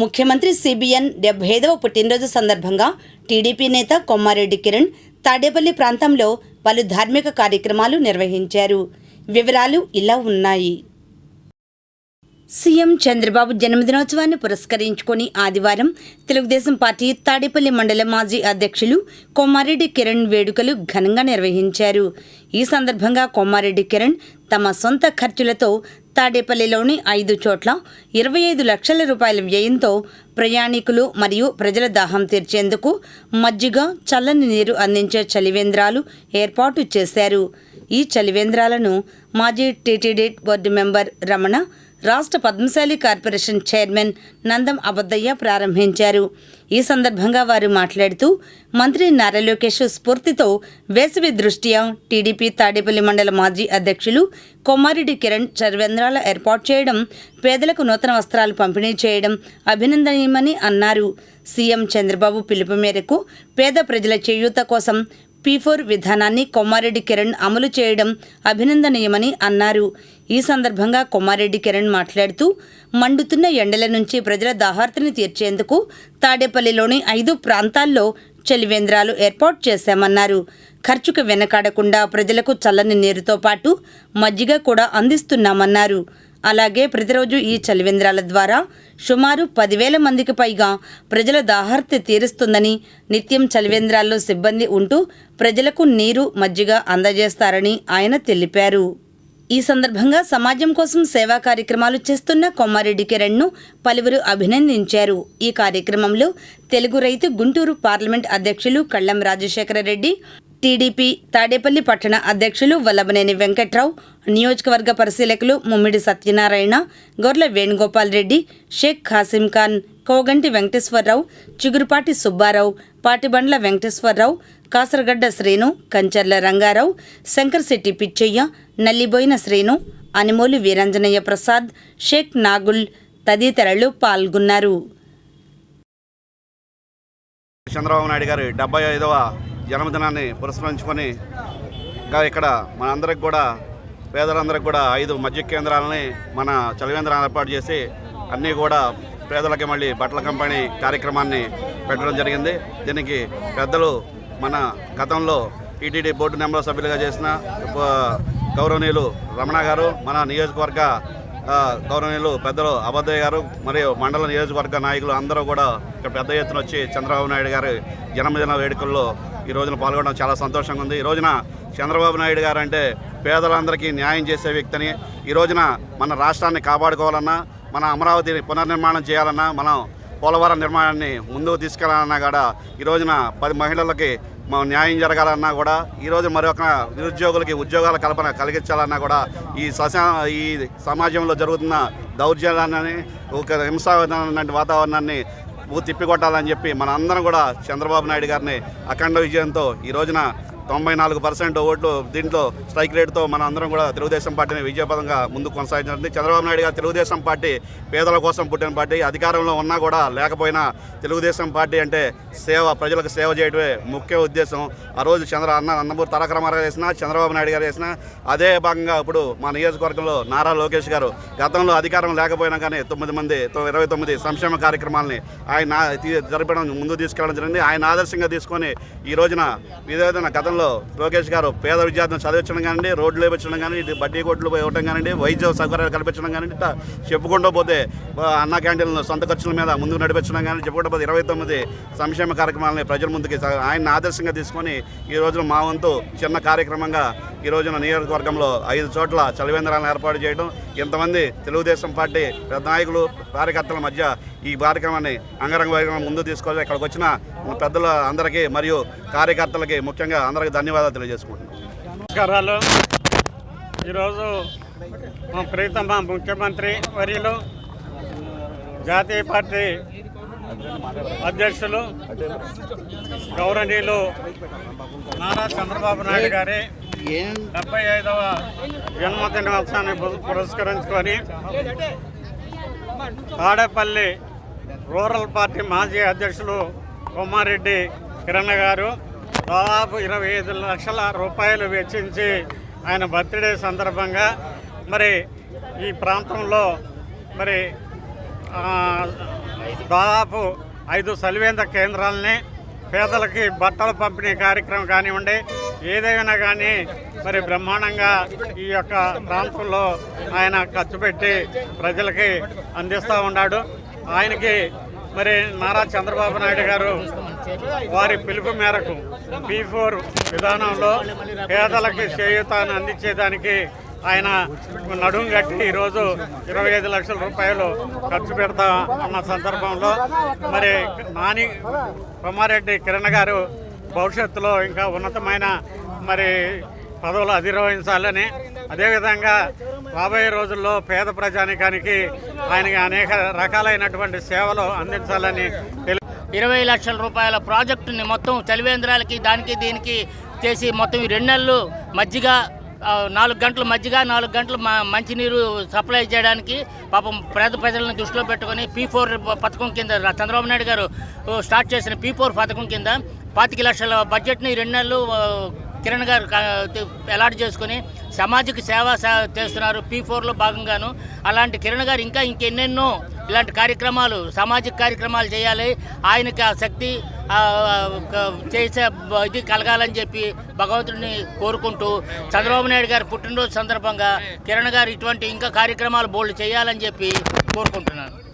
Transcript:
ముఖ్యమంత్రి సిబిఎన్ డెబ్బై ఐదవ పుట్టినరోజు సందర్భంగా టీడీపీ నేత కొమ్మారెడ్డి కిరణ్ తాడేపల్లి ప్రాంతంలో పలు ధార్మిక కార్యక్రమాలు నిర్వహించారు. వివరాలు ఇలా ఉన్నాయి. సీఎం చంద్రబాబు జన్మదినోత్సవాన్ని పురస్కరించుకొని ఆదివారం తెలుగుదేశం పార్టీ తాడేపల్లి మండలం మాజీ అధ్యక్షులు కొమ్మారెడ్డి కిరణ్ వేడుకలు ఘనంగా నిర్వహించారు. ఈ సందర్భంగా కొమ్మారెడ్డి కిరణ్ తమ సొంత ఖర్చులతో తాడేపల్లిలోని ఐదు చోట్ల ఇరవై ఐదు లక్షల రూపాయల వ్యయంతో ప్రయాణికులు మరియు ప్రజల దాహం తీర్చేందుకు మజ్జిగ చల్లని నీరు అందించే చలివేంద్రాలు ఏర్పాటు చేశారు. ఈ చలివేంద్రాలను మాజీ టీటీడీ బోర్డు మెంబర్ రమణ రాష్ట్ర పద్మశాలి కార్పొరేషన్ చైర్మన్ నందం అబద్దయ్య ప్రారంభించారు. ఈ సందర్భంగా వారు మాట్లాడుతూ మంత్రి నారా లోకేష్ స్ఫూర్తితో వేసవి దృష్ట్యా టీడీపీ తాడేపల్లి మండల మాజీ అధ్యక్షులు కొమ్మారెడ్డి కిరణ్ చర్వేంద్రాల ఏర్పాటు చేయడం పేదలకు నూతన వస్త్రాలు పంపిణీ చేయడం అభినందనీయమని అన్నారు. సీఎం చంద్రబాబు పిలుపు మేరకు పేద ప్రజల చేయూత కోసం పీ ఫోర్ విధానాన్ని కొమ్మారెడ్డి కిరణ్ అమలు చేయడం అభినందనీయమని అన్నారు. ఈ సందర్భంగా కొమ్మారెడ్డి కిరణ్ మాట్లాడుతూ మండుతున్న ఎండల నుంచి ప్రజల దాహార్తిని తీర్చేందుకు తాడేపల్లిలోని ఐదు ప్రాంతాల్లో చలివేంద్రాలు ఏర్పాటు చేశామన్నారు. ఖర్చుకు వెనకాడకుండా ప్రజలకు చల్లని నీరుతో పాటు మజ్జిగ కూడా అందిస్తున్నామన్నారు. అలాగే ప్రతిరోజు ఈ చలివేంద్రాల ద్వారా సుమారు పదివేల మందికి పైగా ప్రజల దాహార్తి తీరుస్తుందని నిత్యం చలివేంద్రాల్లో సిబ్బంది ఉంటూ ప్రజలకు నీరు మజ్జిగ అందజేస్తారని ఆయన తెలిపారు. ఈ సందర్భంగా సమాజం కోసం సేవా కార్యక్రమాలు చేస్తున్న కొమ్మారెడ్డి కిరణ్ను పలువురు అభినందించారు. ఈ కార్యక్రమంలో తెలుగు రైతు గుంటూరు పార్లమెంట్ అధ్యక్షులు కళ్ళం రాజశేఖర రెడ్డి టీడీపీ తాడేపల్లి పట్టణ అధ్యక్షులు వల్లభనేని వెంకట్రావు నియోజకవర్గ పరిశీలకులు ముమ్మిడి సత్యనారాయణ గొర్ల వేణుగోపాల్ రెడ్డి షేక్ ఖాసిం ఖాన్ కోగంటి వెంకటేశ్వరరావు చిగురుపాటి సుబ్బారావు పాటిబండ్ల వెంకటేశ్వరరావు కాసరగడ్డ శ్రీను కంచర్ల రంగారావు శంకర్శెట్టి పిచ్చయ్య నల్లిబోయిన శ్రీను అనిమోలు వీరంజనయ్య ప్రసాద్ షేక్ నాగుల్ తదితరులు పాల్గొన్నారు. చంద్రబాబు నాయుడు గారి డెబ్బై ఐదవ జన్మదినాన్ని పురస్కరించుకొని ఇంకా ఇక్కడ మనందరికి కూడా పేదలందరికి కూడా ఐదు మధ్య కేంద్రాలని మన చలివేంద్రాన్ని ఏర్పాటు చేసి అన్నీ కూడా పేదలకి మళ్ళీ బట్టల కంపెనీ కార్యక్రమాన్ని పెట్టడం జరిగింది. దీనికి పెద్దలు మన గతంలో టీటీడీ బోర్డు నెంబర్ సభ్యులుగా చేసిన గౌరవనీయులు రమణ గారు మన నియోజకవర్గ గౌరవనీయులు పెద్దలు అబద్దయ్య గారు మరియు మండల నియోజకవర్గ నాయకులు అందరూ కూడా ఇక్కడ పెద్ద ఎత్తున వచ్చి చంద్రబాబు నాయుడు గారి జన్మదిన వేడుకల్లో ఈ రోజున పాల్గొనడం చాలా సంతోషంగా ఉంది. ఈ రోజున చంద్రబాబు నాయుడు గారు అంటే పేదలందరికీ న్యాయం చేసే వ్యక్తిని ఈ రోజున మన రాష్ట్రాన్ని కాపాడుకోవాలన్నా మన అమరావతిని పునర్నిర్మాణం చేయాలన్నా మనం పోలవరం నిర్మాణాన్ని ముందుకు తీసుకెళ్ళాలన్నా కూడా ఈ రోజున పది మహిళలకి న్యాయం జరగాలన్నా కూడా ఈరోజు మరొక నిరుద్యోగులకి ఉద్యోగాల కల్పన కలిగించాలన్నా కూడా ఈ సశా ఈ సమాజంలో జరుగుతున్న దౌర్జన్యాన్ని ఒక హింసా వాతావరణాన్ని తిప్పికొట్టాలని చెప్పి మన అందరం కూడా చంద్రబాబు నాయుడు గారిని అఖండ విజయంతో ఈ రోజున తొంభై నాలుగు పర్సెంట్ ఓట్లు దీంట్లో స్ట్రైక్ రేట్తో మన అందరం కూడా తెలుగుదేశం పార్టీని విజయపదంగా ముందు కొనసాగించింది చంద్రబాబు నాయుడు గారు తెలుగుదేశం పార్టీ పేదల కోసం పుట్టిన పార్టీ అధికారంలో ఉన్నా కూడా లేకపోయినా తెలుగుదేశం పార్టీ అంటే సేవ ప్రజలకు సేవ చేయడమే ముఖ్య ఉద్దేశం. ఆ రోజు చంద్ర అన్న అన్నపూర్ తారక రామారావు చేసిన చంద్రబాబు నాయుడు గారు చేసిన అదే భాగంగా ఇప్పుడు మా నియోజకవర్గంలో నారా లోకేష్ గారు గతంలో అధికారం లేకపోయినా కానీ తొమ్మిది మంది ఇరవై తొమ్మిది సంక్షేమ కార్యక్రమాలని ఆయన నా- జరపడం ముందు తీసుకెళ్ళడం జరిగింది. ఆయన ఆదర్శంగా తీసుకొని ఈ రోజున ఏదైనా గతంలో లోకేష్ గారు పేద విద్యార్థులను చదివించడం కానివ్వండి రోడ్లు వేయించడం కానీ బడ్డీ కొట్లు ఇవ్వడం కానివ్వండి వైద్య సౌకర్యాలు కల్పించడం కానివ్వండి ఇట్లా చెప్పుకుంటూ పోతే అన్న క్యాంటీన్లు సొంత ఖర్చుల మీద ముందుకు నడిపించడం కానీ చెప్పుకుంటూ పోతే ఇరవై తొమ్మిది సంక్షేమ కార్యక్రమాలని ప్రజల ముందుకి ఆయన ఆదర్శంగా తీసుకొని ఈ రోజున మా వంతు చిన్న కార్యక్రమంగా ఈ రోజున నియోజకవర్గంలో ఐదు చోట్ల చలివేంద్రాలను ఏర్పాటు చేయడం ఇంతమంది తెలుగుదేశం పార్టీ పెద్ద నాయకులు కార్యకర్తల మధ్య ఈ కార్యక్రమాన్ని అంగరంగ వైభవంగా ముందు తీసుకోవాలి ఇక్కడికి వచ్చిన పెద్దల అందరికీ మరియు కార్యకర్తలకి ముఖ్యంగా అందరికీ ధన్యవాదాలు తెలియజేసుకుంటున్నాను నమస్కారాలు. ఈరోజు మా ప్రీతమ ముఖ్యమంత్రి వర్యులు జాతీయ పార్టీ అధ్యక్షులు గౌరవనీయులు నారా చంద్రబాబు నాయుడు గారి డెబ్బై ఐదవ జన్మదినోత్సవాన్ని పురస్కరించుకొని తాడేపల్లి రూరల్ పార్టీ మాజీ అధ్యక్షులు కొమ్మారెడ్డి కిరణ్ గారు దాదాపు ఇరవై ఐదు లక్షల రూపాయలు వెచ్చించి ఆయన బర్త్డే సందర్భంగా మరి ఈ ప్రాంతంలో మరి దాదాపు ఐదు సలివేంద్ర కేంద్రాలని పేదలకి బట్టలు పంపిణీ కార్యక్రమం కానివ్వండి ఏదైనా కానీ మరి బ్రహ్మాండంగా ఈ యొక్క ప్రాంతంలో ఆయన ఖర్చు పెట్టి ప్రజలకి అందిస్తూ ఉన్నాడు. ఆయనకి మరి నారా చంద్రబాబు నాయుడు గారు వారి పిలుపు మేరకు పీ ఫోర్ విధానంలో పేదలకు చేయూతాన్ని అందించేదానికి ఆయన నడుం కట్టి ఈరోజు ఇరవై ఐదు లక్షల రూపాయలు ఖర్చు పెడతా అన్న సందర్భంలో మరి నాని కొమ్మారెడ్డి కిరణ్ గారు భవిష్యత్తులో ఇంకా ఉన్నతమైన మరి పదవులు అధిరోహించాలని అదేవిధంగా రాబోయే రోజుల్లో పేద ప్రజానికానికి ఆయనకి అనేక రకాలైనటువంటి సేవలు అందించాలని ఇరవై లక్షల రూపాయల ప్రాజెక్టుని మొత్తం చలివేంద్రాలకి దానికి దీనికి చేసి మొత్తం ఈ రెండు నెలలు మజ్జిగ నాలుగు గంటలు మజ్జిగ నాలుగు గంటలు మంచినీరు సప్లై చేయడానికి పాపం పేద ప్రజలను దృష్టిలో పెట్టుకొని పీ ఫోర్ పథకం కింద చంద్రబాబు నాయుడు గారు స్టార్ట్ చేసిన పీ ఫోర్ పథకం కింద పాతిక లక్షల బడ్జెట్ని రెండు నెలలు కిరణ్ గారు అలాట్ చేసుకుని సమాజకు సేవ చేస్తున్నారు పీ ఫోర్లో భాగంగాను. అలాంటి కిరణ్ గారు ఇంకా ఇంకెన్నెన్నో ఇలాంటి కార్యక్రమాలు సామాజిక కార్యక్రమాలు చేయాలి. ఆయనకి ఆ శక్తి చేసే ఇది కలగాలని చెప్పి భగవంతుడిని కోరుకుంటూ చంద్రబాబు నాయుడు గారి పుట్టినరోజు సందర్భంగా కిరణ్ గారు ఇటువంటి ఇంకా కార్యక్రమాలు బోల్డ్ చేయాలని చెప్పి కోరుకుంటున్నాను.